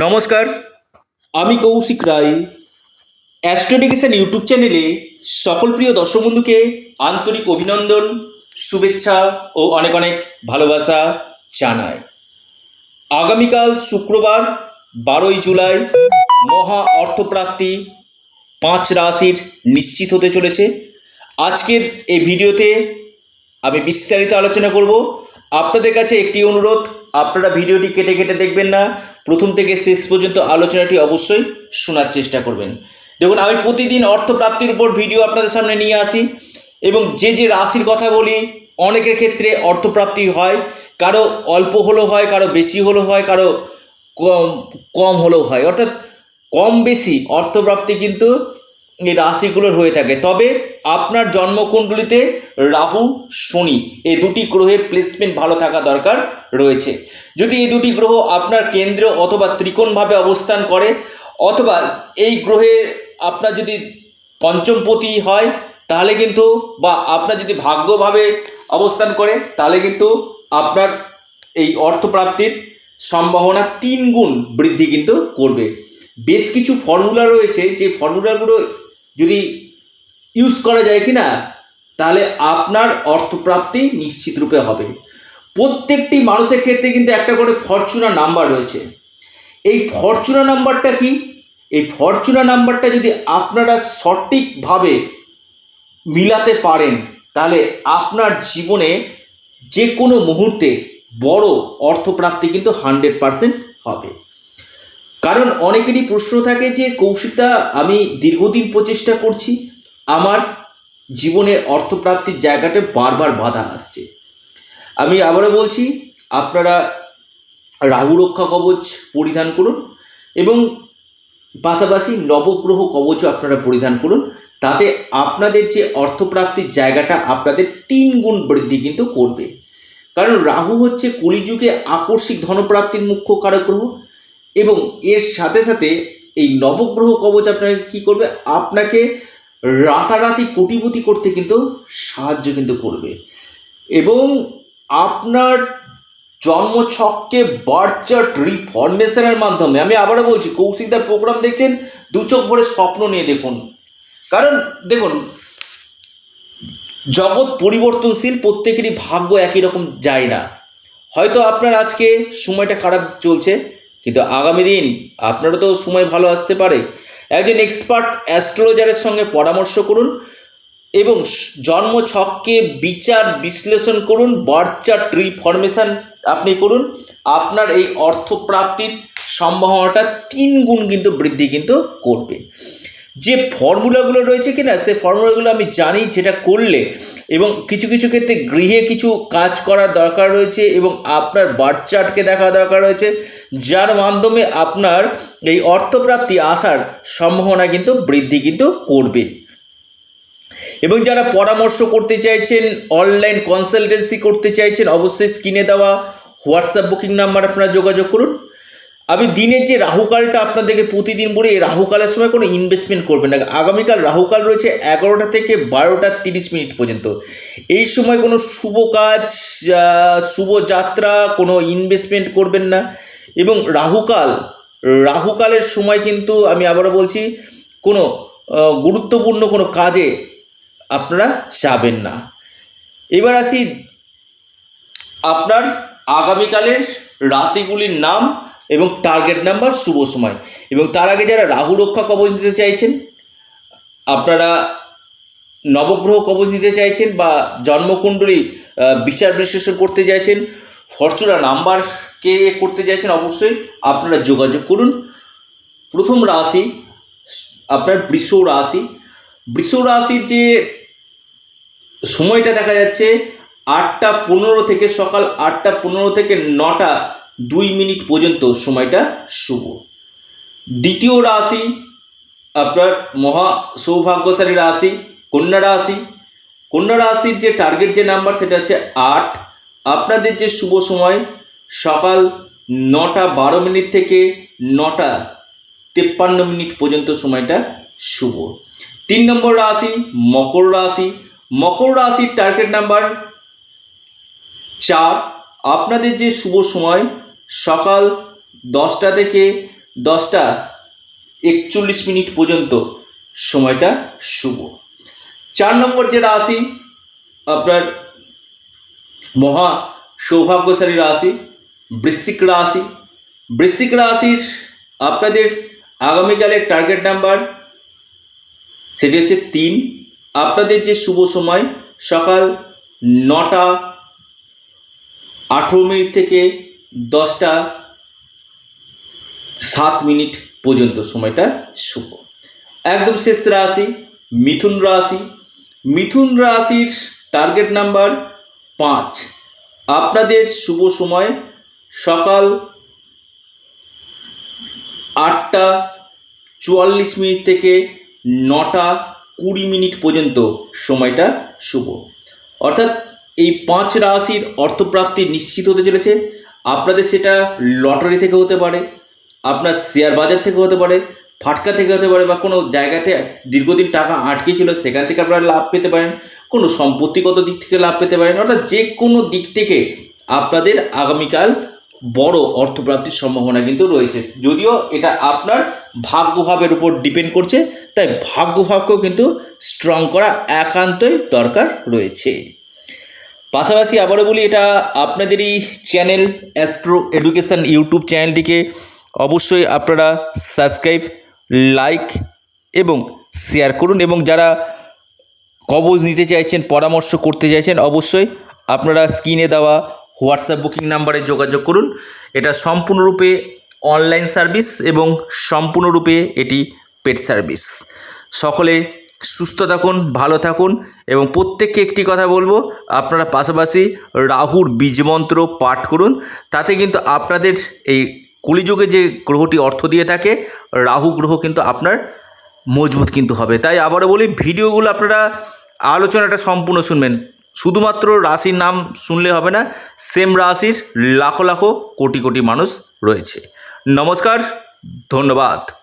নমস্কার। আমি কৌশিক রায়। অ্যাস্ট্রোডিকেশন ইউটিউব চ্যানেলে সকল প্রিয় দর্শক বন্ধুকে আন্তরিক অভিনন্দন, শুভেচ্ছা ও অনেক অনেক ভালোবাসা জানায় আগামীকাল শুক্রবার, বারোই জুলাই, মহা অর্থপ্রাপ্তি পাঁচ রাশির নিশ্চিত হতে চলেছে। আজকের এই ভিডিওতে আমি বিস্তারিত আলোচনা করব। আপনাদের কাছে একটি অনুরোধ আপনারা ভিডিওটি কেটে কেটে দেখবেন না। প্রথম থেকে শেষ পর্যন্ত আলোচনাটি অবশ্যই শোনার চেষ্টা করবেন। দেখুন, আমি প্রতিদিন অর্থপ্রাপ্তির উপর ভিডিও আপনাদের সামনে নিয়ে আসি এবং যে যে রাশির কথা বলি, অনেকের ক্ষেত্রে অর্থপ্রাপ্তি হয়, কারও অল্প হলেও হয়, কারও বেশি হলেও হয়, কারও কম কম হলেও হয়। অর্থাৎ কম বেশি অর্থপ্রাপ্তি কিন্তু এই রাশিগুলোর হয়ে থাকে। তবে আপনার জন্মকুণ্ডলিতে রাহু, শনি এই দুটি গ্রহের প্লেসমেন্ট ভালো থাকা দরকার রয়েছে। যদি এই দুটি গ্রহ আপনার কেন্দ্র অথবা ত্রিকোণভাবে অবস্থান করে, অথবা এই গ্রহে আপনার যদি পঞ্চমপতি হয়, তাহলে কিন্তু বা আপনার যদি ভাগ্যভাবে অবস্থান করে, তাহলে কিন্তু আপনার এই অর্থপ্রাপ্তির সম্ভাবনা তিন গুণ বৃদ্ধি কিন্তু করবে। বেশ কিছু ফর্মুলা রয়েছে, যে ফর্মুলাগুলো যদি ইউজ করা যায় কি না তাহলে আপনার অর্থপ্রাপ্তি নিশ্চিত রূপে হবে। প্রত্যেকটি মানুষের ক্ষেত্রে কিন্তু একটা করে ফরচুনা নাম্বার রয়েছে। এই ফরচুনা নাম্বারটা কি? এই ফরচুনা নাম্বারটা যদি আপনারা সঠিকভাবে মিলাতে পারেন, তাহলে আপনার জীবনে যে কোনো মুহূর্তে বড় অর্থপ্রাপ্তি কিন্তু হান্ড্রেড পারসেন্ট হবে। কারণ অনেকেরই প্রশ্ন থাকে যে কৌশিকটা আমি দীর্ঘদিন প্রচেষ্টা করছি, আমার জীবনে অর্থপ্রাপ্তির জায়গাটা বারবার বাধা আসছে। আমি আবারও বলছি, আপনারা রাহু রক্ষা কবচ পরিধান করুন এবং পাশাপাশি নবগ্রহ কবচও আপনারা পরিধান করুন। তাতে আপনাদের যে অর্থপ্রাপ্তির জায়গাটা আপনাদের তিন গুণ বৃদ্ধি কিন্তু করবে। কারণ রাহু হচ্ছে কলিযুগে আকস্মিক ধনপ্রাপ্তির মুখ্য কারক গ্রহ। এবং এর সাথে সাথে এই নবগ্রহ কবচ আপনাকে কী করবে? আপনাকে রাতারাতি কোটিপতি করতে কিন্তু সাহায্য কিন্তু করবে। এবং আপনার জন্মছককে বার্চার্ট রিফরমেশনের মাধ্যমে, আমি আবারও বলছি কৌশিকদার প্রোগ্রাম দেখছেন, দু চোখ ভরে স্বপ্ন নিয়ে দেখুন। কারণ দেখুন, জগৎ পরিবর্তনশীল, প্রত্যেকেরই ভাগ্য একই রকম যায় না। হয়তো আপনার আজকে সময়টা খারাপ চলছে কিন্তু আগামী দিন আপনারও তো সময় ভালো আসতে পারে। একজন এক্সপার্ট অ্যাস্ট্রোলজারের সঙ্গে পরামর্শ করুন এবং জন্ম ছককে বিচার বিশ্লেষণ করুন বার্চার ট্রি ফরমেশান আপনি করুন। আপনার এই অর্থপ্রাপ্তির সম্ভাবনাটা তিন গুণ কিন্তু বৃদ্ধি কিন্তু করবে। যে ফর্মুলাগুলো রয়েছে কিনা সে ফর্মুলাগুলো আমি জানি যেটা করলে এবং কিছু কিছু ক্ষেত্রে গৃহে কিছু কাজ করার দরকার রয়েছে এবং আপনার বার্থ চার্টকে দেখা দরকার রয়েছে, যার মাধ্যমে আপনার এই অর্থপ্রাপ্তি আসার সম্ভাবনা কিন্তু বৃদ্ধি কিন্তু করবে। এবং যারা পরামর্শ করতে চাইছেন অনলাইন কনসালটেন্সি করতে চাইছেন, অবশ্যই স্ক্রিনে দেওয়া হোয়াটসঅ্যাপ বুকিং নাম্বার আপনারা যোগাযোগ করুন। আমি দিনের যে রাহুকালটা আপনাদেরকে প্রতিদিন বলি, এই রাহুকালের সময় কোনো ইনভেস্টমেন্ট করবেন না। আগামীকাল রাহুকাল রয়েছে এগারোটা থেকে বারোটা তিরিশ মিনিট পর্যন্ত। এই সময় কোনো শুভ কাজ শুভ যাত্রা, কোনো ইনভেস্টমেন্ট করবেন না। এবং রাহুকাল, রাহুকালের সময় কিন্তু আমি আবারও বলছি, কোনো গুরুত্বপূর্ণ কোনো কাজে আপনারা যাবেন না। এবার আসি আপনার আগামীকালের রাশিগুলির নাম। এবং টার্গেট নাম্বার শুভ সময়। এবং তার আগে যারা রাহু রক্ষা কবচ নিতে চাইছেন, আপনারা নবগ্রহ কবচ নিতে চাইছেন বা জন্মকুণ্ডলী বিচার বিশ্লেষণ করতে চাইছেন ফরচুনা নাম্বারকে করতে চাইছেন অবশ্যই আপনারা যোগাযোগ করুন। প্রথম রাশি, আপনার বৃষ রাশি। বৃষ রাশির যে সময়টা দেখা যাচ্ছে, আটটা পনেরো থেকে সকাল আটটা পনেরো থেকে নটা দুই মিনিট পর্যন্ত সময়টা শুভ। দ্বিতীয় রাশি, আপনার মহা সৌভাগ্যশালী রাশি, কন্যা রাশি। কন্যা রাশির যে টার্গেট যে নাম্বার সেটা হচ্ছে আট। আপনাদের যে শুভ সময়, সকাল নটা বারো মিনিট থেকে নটা তেপ্পান্ন মিনিট পর্যন্ত সময়টা শুভ। তিন নম্বর রাশি, মকর রাশি। মকর রাশির টার্গেট নাম্বার চার। আপনাদের যে শুভ সময় সকাল দশটা থেকে দশটা একচল্লিশ মিনিট পর্যন্ত। সময়টা শুভ। চার নম্বর যে রাশি, আপনার মহা সৌভাগ্যশালী রাশি, বৃশ্চিক রাশি। বৃশ্চিক রাশির আপনাদের আগামীকালের টার্গেট নাম্বার সেটি হচ্ছে তিন। আপনাদের যে শুভ সময়, সকাল নটা আঠেরো মিনিট থেকে দশটা সাত মিনিট পর্যন্ত সময়টা শুভ। একদম শেষ রাশি, মিথুন রাশি। মিথুন রাশির টার্গেট নাম্বার পাঁচ। আপনাদের শুভ সময় সকাল আটটা চুয়াল্লিশ মিনিট থেকে নটা কুড়ি মিনিট পর্যন্ত সময়টা শুভ। অর্থাৎ এই পাঁচ রাশির অর্থপ্রাপ্তি নিশ্চিত হতে চলেছে। আপনাদের সেটা লটারি থেকে হতে পারে, আপনার শেয়ার বাজার থেকে হতে পারে, ফাটকা থেকে হতে পারে বা কোনো জায়গাতে দীর্ঘদিন টাকা আটকে ছিল সেখান থেকে আপনারা লাভ পেতে পারেন, কোনো সম্পত্তিগত দিক থেকে লাভ পেতে পারেন, অর্থাৎ যে কোনো দিক থেকে আপনাদের আগামীকাল বড় অর্থপ্রাপ্তির সম্ভাবনা কিন্তু রয়েছে। যদিও এটা আপনার ভাগ্যভাবের উপর ডিপেন্ড করছে, তাই ভাগ্যভাবকেও কিন্তু স্ট্রং করা একান্তই দরকার রয়েছে। পাশাপাশি আবারও বলি, এটা আপনাদেরই চ্যানেল অ্যাস্ট্রো এডুকেশন ইউটিউব চ্যানেলটিকে অবশ্যই আপনারা সাবস্ক্রাইব, লাইক এবং শেয়ার করুন এবং যারা কবজ নিতে চাইছেন, পরামর্শ করতে চাইছেন, অবশ্যই আপনারা স্ক্রিনে দেওয়া হোয়াটসঅ্যাপ বুকিং নাম্বারে যোগাযোগ করুন। এটা সম্পূর্ণরূপে অনলাইন সার্ভিস এবং সম্পূর্ণরূপে এটি পেড সার্ভিস। সকলে সুস্থ থাকুন, ভালো থাকুন এবং প্রত্যেককে একটি কথা বলব, আপনারা পাশাপাশি রাহুর বীজমন্ত্র পাঠ করুন, তাতে কিন্তু আপনাদের এই কলিযুগে যে গ্রহটি অর্থ দিয়ে থাকে, রাহু গ্রহ কিন্তু আপনার মজবুত কিন্তু হবে। তাই আবারও বলি, ভিডিওগুলো আপনারা আলোচনাটা সম্পূর্ণ শুনবেন। শুধুমাত্র রাশির নাম শুনলে হবে না, সেম রাশির লাখো লাখো কোটি কোটি মানুষ রয়েছে। নমস্কার, ধন্যবাদ।